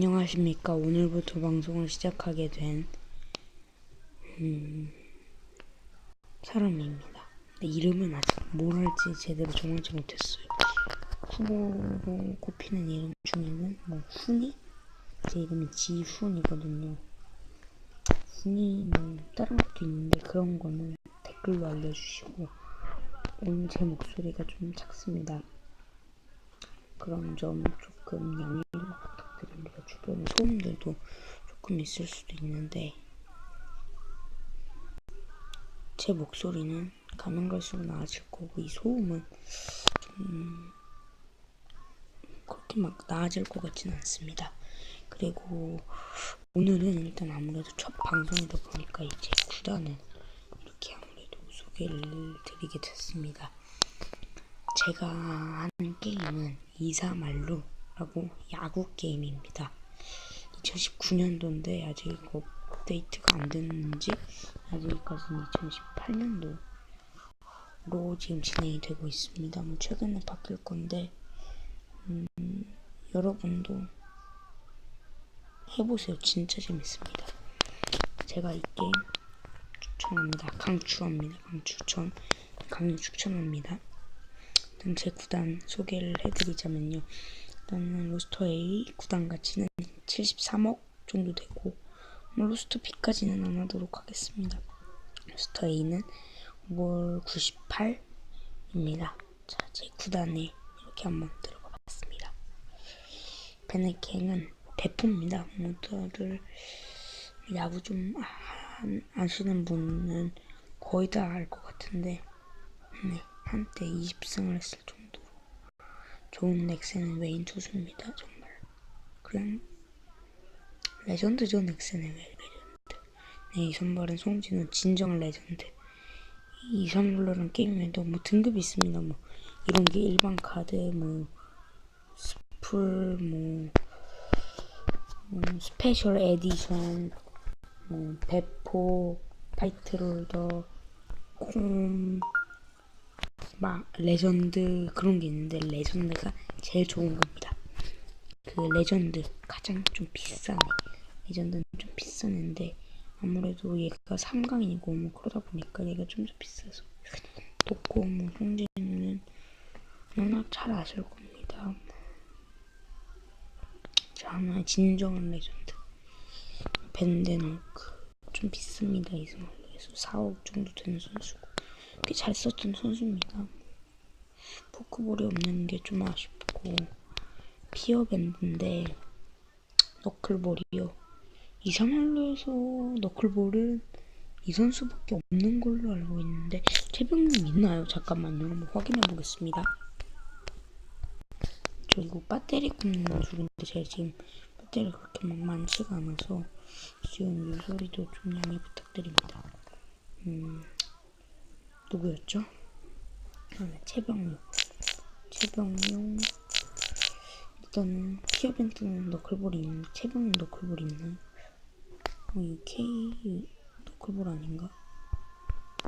안녕하십니까. 오늘부터 방송을 시작하게 된, 음, 사람입니다. 이름은 아직 뭘 할지 제대로 정하지 못했어요. 후보로 꼽히는 이름 중에는, 뭐, 훈이? 제 이름이 지훈이거든요. 훈이, 뭐, 다른 것도 있는데 그런 거는 댓글로 알려주시고, 오늘 제 목소리가 좀 작습니다. 그런 점 조금 양해를 부탁드립니다. 주변에 소음들도 조금 있을 수도 있는데 제 목소리는 가면 갈수록 나아질 거고 이 소음은 좀 그렇게 막 나아질 것 같지는 않습니다. 그리고 오늘은 일단 아무래도 첫 방송이다 보니까 이제 구단을 이렇게 아무래도 소개를 드리게 됐습니다. 제가 하는 게임은 이사말루라고 야구 게임입니다. 2019년도인데 아직 업데이트가 안 됐는지 아직까지는 2018년도로 지금 진행이 되고 있습니다. 뭐 최근에 바뀔 건데 음, 여러분도 해보세요. 진짜 재밌습니다. 제가 이 게임 추천합니다. 강추합니다. 강추천 강력 추천합니다. 제 구단 소개를 해드리자면요. 일단은 로스터 A 구단 가치는 73억 정도 되고 뭐 로스터 B까지는 안 하도록 하겠습니다. 로스터 A는 5월 98입니다. 자, 제 구단에 이렇게 한번 들어가 봤습니다. 베네켄은 대포입니다. 모두를 야구 좀 아시는 분은 거의 다 알 것 같은데 네. 한때 20승을 했을 정도로 좋은 넥센의 외인 투수입니다. 정말 그냥 레전드죠 넥센의 레전드. 네, 이 선발은 송진우 진정 레전드. 이 선발로는 게임에도 뭐 등급이 있습니다. 뭐 이런 게 일반 카드 뭐 스풀 뭐 음, 스페셜 에디션 뭐 배포 파이트 롤더 콤 막 레전드 그런 게 있는데 레전드가 제일 좋은 겁니다. 그 레전드 가장 좀 비싸네. 레전드는 좀 비싸는데 아무래도 얘가 3강이고 뭐 그러다 보니까 얘가 좀 더 비싸서 독고 뭐 송진우는 워낙 잘 아실 겁니다. 자 하나 진정한 레전드 벤데노크 좀 비쌉니다 이 선수에서 4억 정도 되는 선수고 꽤 잘 썼던 선수입니다. 포크볼이 없는 게 좀 아쉽고 피어밴드인데 너클볼이요. 이상할로에서 너클볼은 이 선수밖에 없는 걸로 알고 있는데 최병님 있나요? 잠깐만요. 한번 확인해 보겠습니다. 저 이거 배터리 꼽는 줄인데 제가 지금 배터리 그렇게 막 많지가 않아서 지금 이 소리도 좀 양해 부탁드립니다. 음. 누구였죠? 아, 최병용. 최병용. 일단은 키어벤트는 너클볼이 있는 최병용 너클볼이 있나요? 어, 이 K 너클볼 아닌가?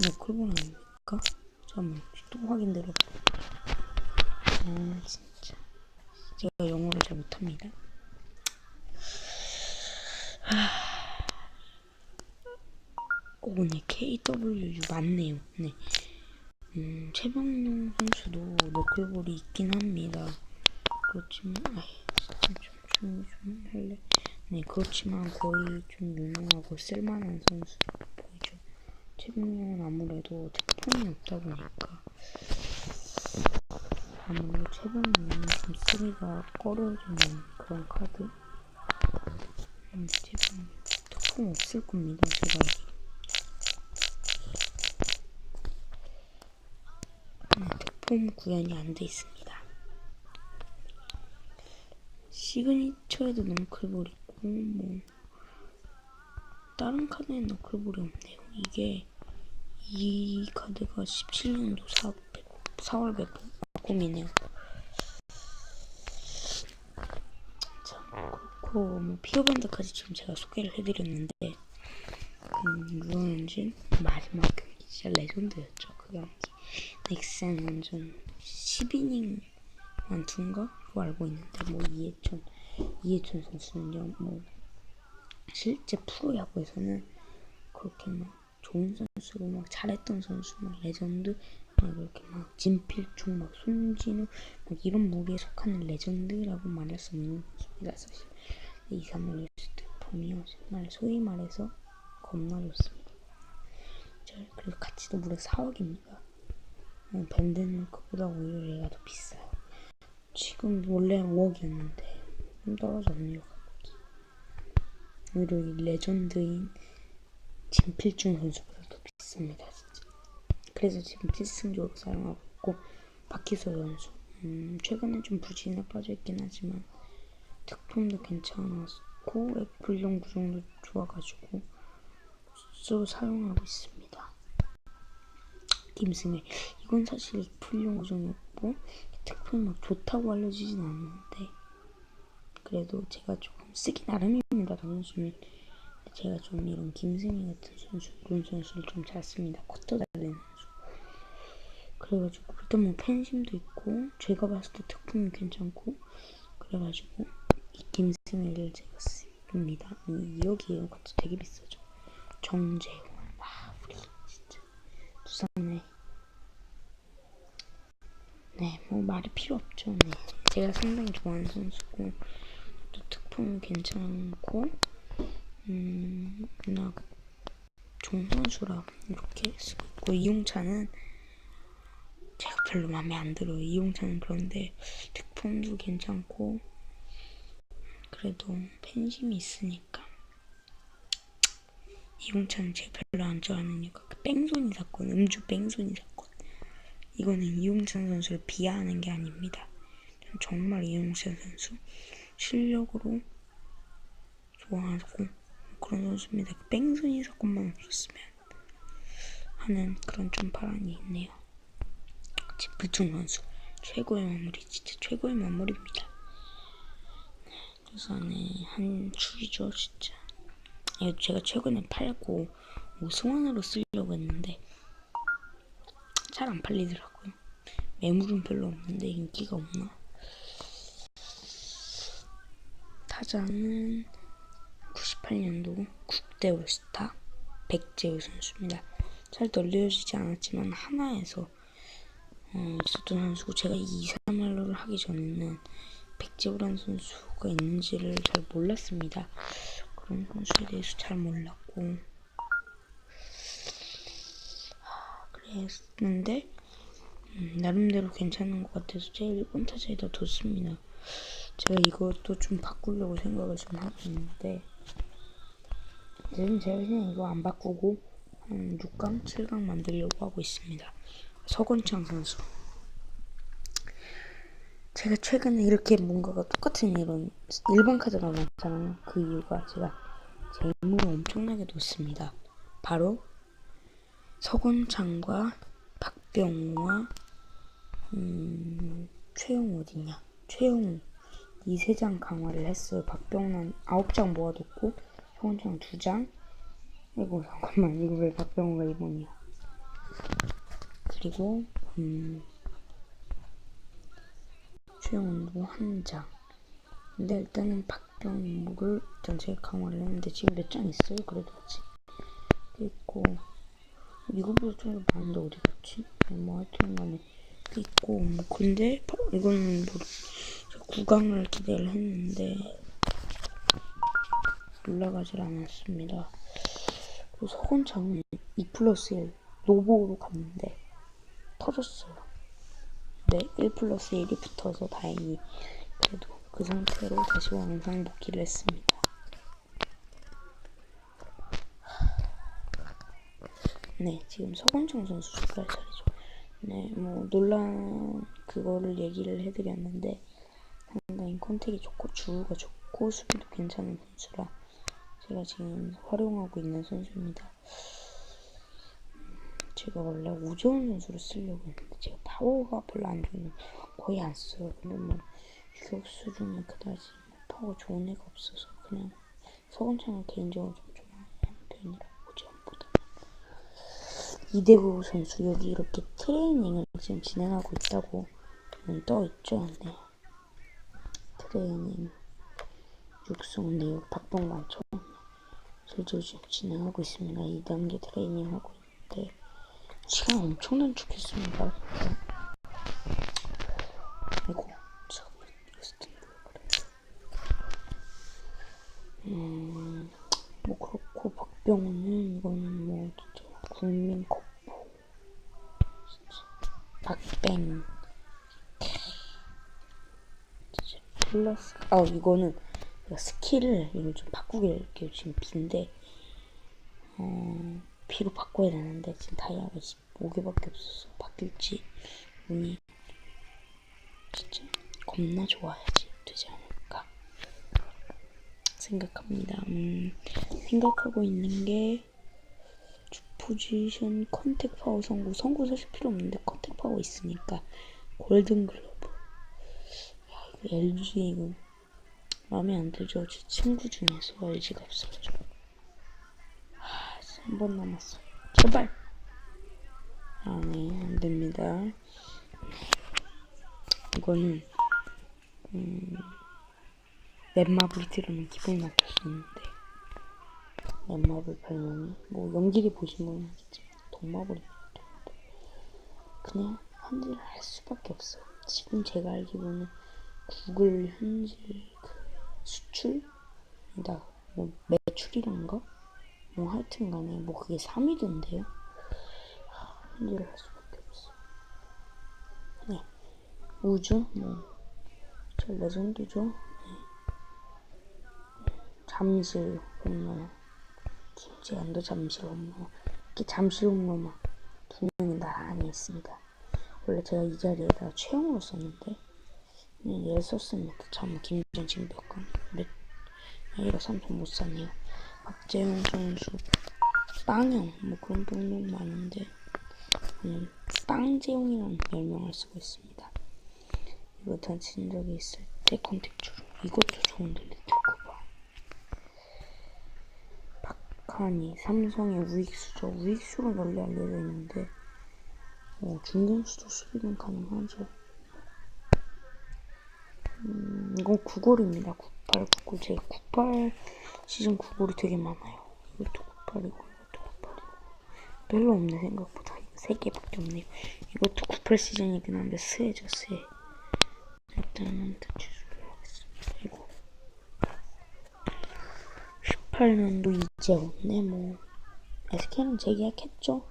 너클볼 아닙니까? 잠깐만 또 확인 들어. 아 진짜 제가 영어를 잘 못합니다. 하... 오 네 KW 맞네요. 네. 음, 최병용 선수도 너클볼이 있긴 합니다. 그렇지만 아이, 좀, 좀, 좀 할래. 네, 그렇지만 거의 좀 유명하고 쓸만한 선수 보이죠. 최병용은 아무래도 태풍이 없다 보니까 아무래도 최병용은 좀 쓰기가 꺼려지는 그런 카드. 음, 최병용 태풍 없을 겁니다. 제가 알기로. 폼 구현이 안 돼 있습니다. 시그니처에도 너클볼 있고 뭐 다른 카드에는 너클볼이 없네요. 이게 이 카드가 17년도 4, 4월 100, 꿈이네요. 자, 그렇고 뭐 피어밴드까지 지금 제가 소개를 해드렸는데 음, 루언진 마지막 경기 진짜 레전드였죠. 그 경기. 넥센 완전 10이닝만 둔가로 알고 있는데 뭐 이해전 이해춘 선수는요, 뭐 실제 프로야구에서는 그렇게 막 좋은 선수고 막 잘했던 선수, 막 레전드, 막 이렇게 막 진필충, 막 손진우, 막 이런 무리에 속하는 레전드라고 말할 수 없는 선수입니다. 사실 이삼월 스태폼이요 정말 소위 말해서 겁나 좋습니다. 저 그리고 가치도 무려 4억입니다. 어, 밴드는 그보다 오히려 얘가 더 비싸요. 지금 원래 5억이었는데 좀 떨어졌네요 가격이. 오히려 이 레전드인 진필중 선수보다 더 비쌉니다 진짜. 그래서 지금 필승적으로 사용하고 있고 박희서 선수. 음, 최근에 좀 부진에 빠져있긴 하지만 득점도 괜찮았고 애플용 구성도 좋아가지고 또 사용하고 있습니다. 김승일 이건 사실 구성이었고 득점이 막 좋다고 알려지진 않는데 그래도 제가 조금 쓰기 나름입니다. 당연히 제가 좀 이런 김승희 같은 선수 그런 선수를 좀 잘 씁니다. 쿼터 달리는 선수. 그래가지고 일단 뭐 팬심도 있고 제가 봤을 때 득점이 괜찮고 그래가지고 이 김승희를 제가 씁니다. 이 2억이에요. 그것도 되게 비싸죠. 정재훈 아 우리 진짜 부산에 네 뭐 말이 필요 없죠. 네 제가 상당히 좋아하는 선수고 또 특품이 괜찮고 음 워낙 좋은 선수라 이렇게 쓰고 있고 이용찬은 제가 별로 마음에 안 들어요. 이용찬은 그런데 특품도 괜찮고 그래도 팬심이 있으니까 이용찬은 제가 별로 안 이유가 그 뺑소니 사건, 음주 뺑소니 사건. 이거는 이용찬 선수를 비하하는 게 아닙니다. 정말 이용찬 선수 실력으로 좋아하고 그런 선수입니다. 그 뺑소니 사건만 없었으면 하는 그런 좀 바람이 있네요. 불충 선수 최고의 마무리 진짜 최고의 마무리입니다. 그래서 네, 한 축이죠 진짜. 제가 최근에 팔고 우승원으로 쓰려고 했는데 잘 안 팔리더라고요. 매물은 별로 없는데 인기가 없나? 타자는 98년도 국대 올스타 백재우 선수입니다. 잘 널려지지 않았지만 하나에서 어, 있었던 선수고 제가 2, 3할로를 하기 전에는 백재우라는 선수가 있는지를 잘 몰랐습니다. 그런 선수에 대해서 잘 몰랐고 그랬는데 음, 나름대로 괜찮은 것 같아서 제 1번 타자에다 뒀습니다. 제가 이것도 좀 바꾸려고 생각을 좀 하고 있는데 지금 제가 그냥 이거 안 바꾸고 한 6강, 7강 만들려고 하고 있습니다. 서건창 선수 제가 최근에 이렇게 뭔가가 똑같은 이런 일반 카드가 많잖아요. 그 이유가 제가 제 인물을 엄청나게 놓습니다. 바로 서건창과 박병호와 음, 최영우 어디냐? 최영우 이 세 장 강화를 했어요. 박병호는 아홉 장 모아뒀고 서건창 두 장. 이거 잠깐만 이거 왜 박병호가 2번이야? 그리고 음, 최영훈도 한 장. 근데 일단은 박병호를 제가 강화를 했는데 지금 몇 장 있어요? 그래도 아직. 있고 이거보다 좀 많은데 어디 갔지? 뭐 하여튼 간에 있고 뭐 근데 이거는 뭐 구강을 기대를 했는데 올라가질 않았습니다. 그리고 서건창은 2 플러스 1 노보로 갔는데 터졌어요. 네, 1 플러스 1이 붙어서 다행히 그래도 그 상태로 다시 왕상 복귀를 했습니다. 네, 지금 서건창 선수 축구할 차례죠. 네, 뭐 논란 그거를 얘기를 해드렸는데 상당히 컨택이 좋고 주우가 좋고 수비도 괜찮은 선수라 제가 지금 활용하고 있는 선수입니다. 제가 원래 오재원 선수를 쓰려고 했는데 제가 파워가 별로 안 좋은 거의 안 써요. 근데 뭐 유격수 중에 그다지 뭐 파워 좋은 애가 없어서 그냥 서건창을 개인적으로 좀 좋아하는 편이라. 이대구 선수 여기 이렇게 트레이닝을 지금 진행하고 있다고 떠 있죠. 네. 트레이닝 육성 내역 박봉만처럼 실제로 지금 진행하고 있습니다. 2단계 트레이닝 하고 있는데 시간 엄청 단축했습니다. 아이고 참 리스트는 그래. 음, 뭐 그렇고 박병호는 이거는 뭐 진짜 국민 컵보 진짜 박뱅 진짜 플러스 아 이거는 스킬을 이걸 좀 바꾸게 지금 빈데 어 B로 바꿔야 되는데 지금 다이아가 15개밖에 없어서 바뀔지 운이 진짜 겁나 좋아야지 되지 않을까 생각합니다. 음, 생각하고 있는 게 포지션 컨택 파워 선구 선구 사실 필요 없는데 컨택 파워 있으니까 골든 글러브 LG 이거 마음에 안 들죠. 제 친구 중에서 LG가 없어가지고. 아, 한번 남았어 제발. 아네 안됩니다. 이거는 음, 넷마블 들으면 기분이 나쁘겠는데. 넷마블 별명이? 뭐 연기리 보신 분은 알겠지만 동마블입니다 동마블. 그냥 현질을 할 수밖에 없어요. 지금 제가 알기로는 구글 현질 그 수출이다 뭐 매출이란가? 뭐 하여튼 간에 뭐 그게 3위던데요. 현질을 할 수밖에 없어. 네. 우주? 뭐저 레전드죠? 네. 잠실 홈런 김재현도 잠실 홈런 이렇게 잠실 홈런만 두 명이 나란히 있습니다. 원래 제가 이 자리에다 최영으로 썼는데 얘를 썼습니다. 참 지금 몇 건? 몇 얘가 삼성 못 사네요 박재용 선수 빵형 뭐 그런 병명 많은데 저는 빵재용이라는 별명을 쓰고 있습니다. 이거 다친 적이 있을 때 컨택주로. 이것도 좋은데 리틀코바. 박하니 삼성의 우익수죠. 우익수로 널리 알려져 있는데 어, 중견수도 수비는 가능하죠 음, 이건 9골입니다. 98, 99 제 98 시즌 9골이 되게 많아요. 이것도 98이고 이것도 98이고. 별로 없네 생각보다. 이거 3개밖에 없네요 이것도 98 시즌이긴 한데 스해죠 스해 일단은 취소를 하겠습니다. 그리고 18년도 이재원, 네, 뭐. SK는 재계약했죠.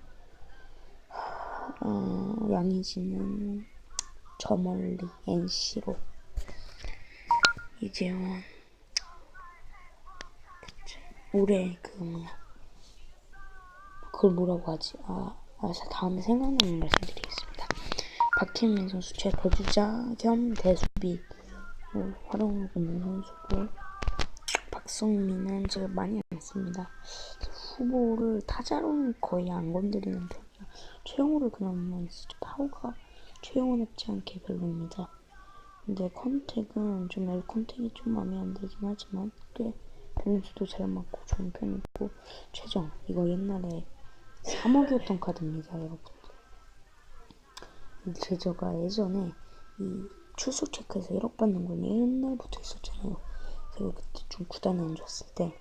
어, 양희진은 저 멀리 NC로 이재원. 올해 그 뭐야 그걸 뭐라고 하지? 아, 아 다음에 생각나면 말씀드리겠습니다. 박혜민 선수 제 거주자 겸 대수비 뭐 활용하고 있는 선수고 박성민은 제가 많이 안 씁니다. 후보를 타자로는 거의 안 건드리는 편이라 그냥 많이 쓰죠. 파워가 최영호답지 않게 별로입니다. 근데 컨택은 좀 L 컨택이 좀 마음에 안 들긴 하지만 꽤 밸런스도 잘 맞고 좋은 편이고 최정 이거 옛날에 3억이었던 카드입니다 여러분. 제저가 예전에 이 출소 체크에서 1억 받는 건 옛날부터 있었잖아요. 제가 그때 좀 구단에 안 좋았을 때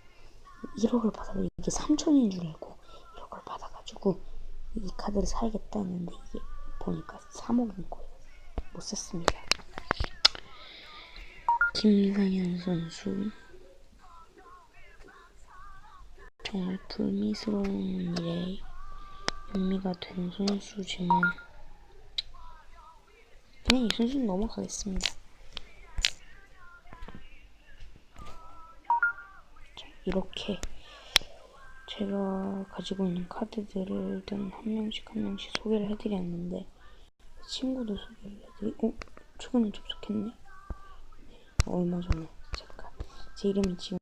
1억을 받아도 이게 3천인 줄 알고 1억을 받아가지고 이 카드를 사야겠다 했는데 이게 보니까 3억인 거예요. 못 샀습니다. 김상현 선수 정말 불미스러운 일에 의미가 된 선수지만 그냥 이 선수는 넘어가겠습니다. 자, 이렇게 제가 가지고 있는 카드들을 일단 한 명씩 한 명씩 소개를 해드렸는데 친구도 소개를 해드리. 어 최근에 접속했네. 네, 얼마 전에 잠깐. 제 이름이 지금